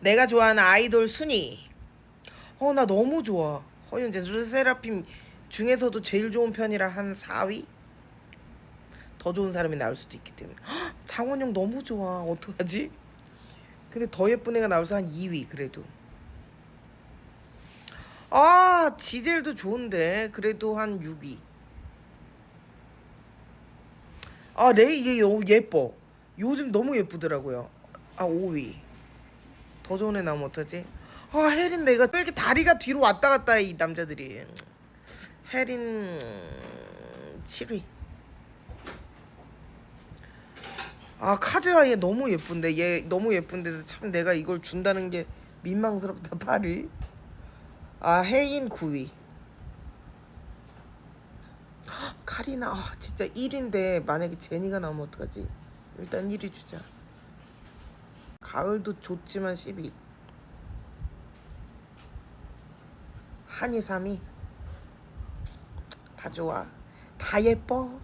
내가 좋아하는 아이돌 순위. 어, 나 너무 좋아. 허윤재 르세라핌 중에서도 제일 좋은 편이라 한 4위? 더 좋은 사람이 나올 수도 있기 때문에. 헉, 장원영 너무 좋아. 어떡하지? 근데 더 예쁜 애가 나올 수한 2위 그래도. 아, 지젤도 좋은데 그래도 한 6위. 아, 레이 얘 예뻐. 요즘 너무 예쁘더라고요. 아, 5위. 애 나오면 어떡하지? 아, 혜린 내가 왜 이렇게 다리가 뒤로 왔다 갔다 해, 이 남자들이. 혜린 7위. 아, 카즈아 얘 너무 예쁜데. 얘 너무 예쁜데 참 내가 이걸 준다는 게 민망스럽다. 8위. 아, 혜인 9위. 카리나 아, 진짜 1인데 만약에 제니가 나오면 어떡하지? 일단 1위 주자. 가을도 좋지만 10위. 한이 3위. 다 좋아. 다 예뻐.